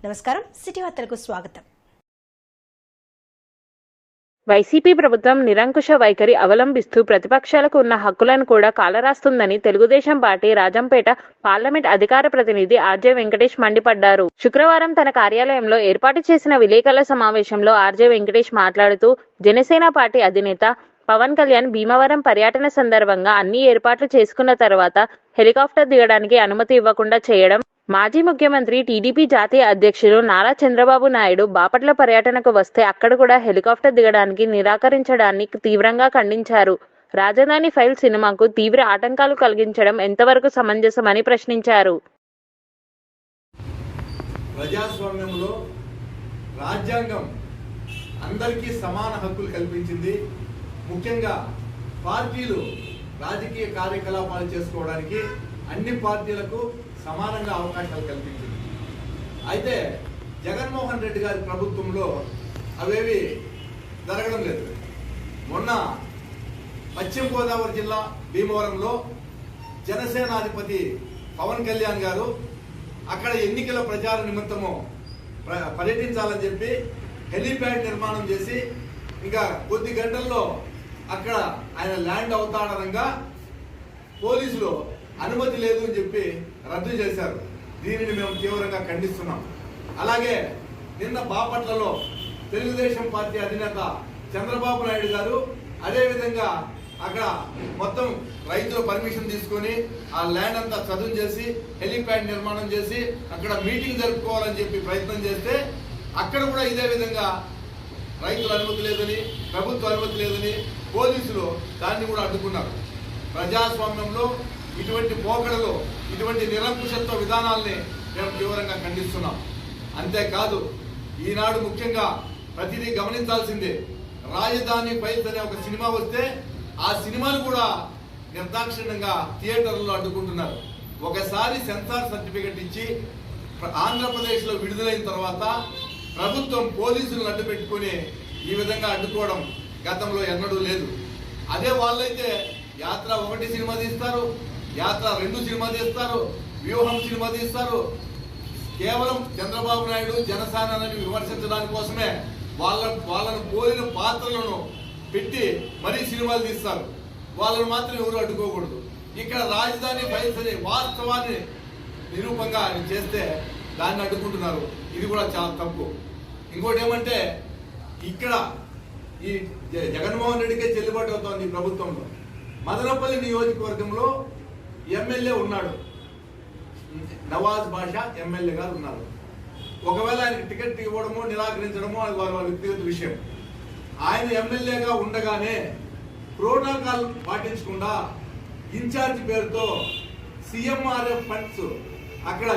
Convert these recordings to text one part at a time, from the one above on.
నమస్కారం. సిటీ వార్తలకు స్వాగతం. వైసీపీ ప్రభుత్వం నిరంకుశ వైఖరి అవలంబిస్తూ ప్రతిపక్షాలకు ఉన్న హక్కులను కూడా కాలరాస్తుందని తెలుగుదేశం పార్టీ రాజంపేట పార్లమెంట్ అధికార ప్రతినిధి ఆర్జే వెంకటేష్ మండిపడ్డారు. శుక్రవారం తన కార్యాలయంలో ఏర్పాటు చేసిన విలేకరుల సమావేశంలో ఆర్జే వెంకటేష్ మాట్లాడుతూ జనసేన పార్టీ అధినేత పవన్ కళ్యాణ్ భీమవరం పర్యటన సందర్భంగా అన్ని ఏర్పాట్లు చేసుకున్న తర్వాత హెలికాప్టర్ దిగడానికి అనుమతి ఇవ్వకుండా చేయడం మాజీ ముఖ్యమంత్రి టీడీపీ జాతీయ అధ్యక్షులు నారా చంద్రబాబు నాయుడు బాపట్ల పర్యటనకు వస్తే అక్కడ కూడా హెలికాప్టర్ దిగడానికి నిరాకరించడాన్ని తీవ్రంగా ఖండించారు. రాజధాని ఫైల్ సినిమాకు తీవ్ర ఆటంకాలు కలిగించడం ఎంతవరకు సమంజసమని ప్రశ్నించారు. ప్రజాస్వామ్యంలో రాజ్యాంగం అందరికీ సమాన హక్కులు కల్పించింది. ముఖ్యంగా పార్టీలు రాజకీయ కార్యకలాపాలు చేసుకోవడానికి అన్ని పార్టీలకు సమానంగా అవకాశాలు కల్పించింది. అయితే జగన్మోహన్ రెడ్డి గారి ప్రభుత్వంలో అవేవి జరగడం లేదు. మొన్న పశ్చిమ గోదావరి జిల్లా భీమవరంలో జనసేనాధిపతి పవన్ కళ్యాణ్ గారు అక్కడ ఎన్నికల ప్రచార నిమిత్తము పర్యటించాలని చెప్పి హెలీప్యాడ్ నిర్మాణం చేసి ఇంకా కొద్ది గంటల్లో అక్కడ ఆయన ల్యాండ్ అవుతాడనగా పోలీసులు అనుమతి లేదు అని చెప్పి రద్దు చేశారు. దీనిని మేము తీవ్రంగా ఖండిస్తున్నాం. అలాగే నిన్న బాపట్లలో తెలుగుదేశం పార్టీ అధినేత చంద్రబాబు నాయుడు గారు అదేవిధంగా అక్కడ మొత్తం రైతుల పర్మిషన్ తీసుకొని ఆ ల్యాండ్ అంతా చదువు చేసి హెలిప్యాడ్ నిర్మాణం చేసి అక్కడ మీటింగ్ జరుపుకోవాలని చెప్పి ప్రయత్నం చేస్తే అక్కడ కూడా ఇదే విధంగా రైతుల అనుమతి లేదని ప్రభుత్వ అనుమతి లేదని పోలీసులు దాన్ని కూడా అడ్డుకున్నారు. ప్రజాస్వామ్యంలో ఇటువంటి పోకడలు ఇటువంటి నిరంకుశత్వ విధానాల్ని మేము తీవ్రంగా ఖండిస్తున్నాం. అంతేకాదు ఈనాడు ముఖ్యంగా ప్రతిదీ గమనించాల్సిందే రాజధాని ఫైల్స్ అనే ఒక సినిమా వస్తే ఆ సినిమాను కూడా నిర్దాక్షిణ్యంగా థియేటర్లో అడ్డుకుంటున్నారు. ఒకసారి సెన్సార్ సర్టిఫికెట్ ఇచ్చి ఆంధ్రప్రదేశ్లో విడుదలైన తర్వాత ప్రభుత్వం పోలీసులను అడ్డు పెట్టుకుని ఈ విధంగా అడ్డుకోవడం గతంలో ఎన్నడూ లేదు. అదే వాళ్ళైతే యాత్ర ఒకటి సినిమా తీస్తారు యాత్ర రెండు సినిమా తీస్తారు వ్యూహం సినిమా తీస్తారు. కేవలం చంద్రబాబు నాయుడు జనసేనని విమర్శించడానికి కోసమే వాళ్ళ వాళ్ళను పోలిన పాత్రలను పెట్టి మరీ సినిమాలు తీస్తారు. వాళ్ళని మాత్రం ఎవరు అడ్డుకోకూడదు. ఇక్కడ రాజధాని ఫైల్స్ అనే వాస్తవాన్ని నిరూపంగా ఆయన చేస్తే దాన్ని అడ్డుకుంటున్నారు. ఇది కూడా చాలా తప్పు. ఇంకోటి ఏమంటే ఇక్కడ ఈ జ- జగన్మోహన్ రెడ్డికే చెల్లుబాటు అవుతోంది ప్రభుత్వంలో. మదనపల్లి నియోజకవర్గంలో ఎమ్మెల్యే ఉన్నాడు. నవాజ్ బాషా ఎమ్మెల్యే గారు ఉన్నారు. ఒకవేళ ఆయనకి టికెట్ ఇవ్వడమో నిరాకరించడమో అది వారి వారి వ్యక్తిగత విషయం. ఆయన ఎమ్మెల్యేగా ఉండగానే ప్రోటోకాల్ పాటించకుండా ఇన్ఛార్జ్ పేరుతో సీఎంఆర్ఎఫ్ ఫండ్స్ అక్కడ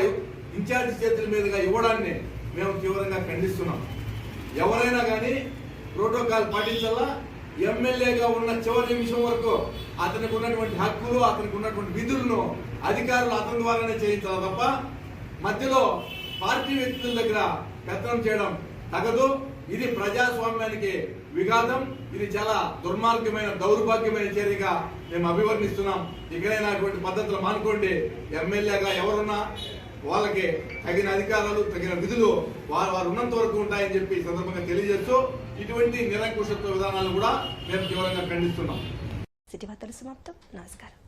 ఇన్ఛార్జ్ చేతుల మీదుగా ఇవ్వడాన్ని మేము తీవ్రంగా ఖండిస్తున్నాం. ఎవరైనా కానీ ప్రోటోకాల్ పాటించాలా? ఎమ్మెల్యేగా ఉన్న చివరి నిమిషం వరకు అతనికి ఉన్నటువంటి హక్కులు అతనికి ఉన్నటువంటి విధులను అధికారులు అతని ద్వారానే చేయించాలి తప్ప మధ్యలో పార్టీ వ్యక్తుల దగ్గర పెత్తనం చేయడం తగదు. ఇది ప్రజాస్వామ్యానికి విఘాతం. ఇది చాలా దుర్మార్గమైన దౌర్భాగ్యమైన చర్యగా మేము అభివర్ణిస్తున్నాం. ఇకనైనా అటువంటి పద్ధతులు మానుకోండి. ఎమ్మెల్యేగా ఎవరున్నా వాళ్ళకి తగిన అధికారాలు తగిన విధులు వారు వారు ఉన్నంత వరకు ఉంటాయని చెప్పి సందర్భంగా తెలియజేస్తూ ఇటువంటి నిరంకుశత్వ విధానాలు కూడా మేము తీవ్రంగా ఖండిస్తున్నాం. సిటీ వార్తలు సమాప్తం. నమస్కారం.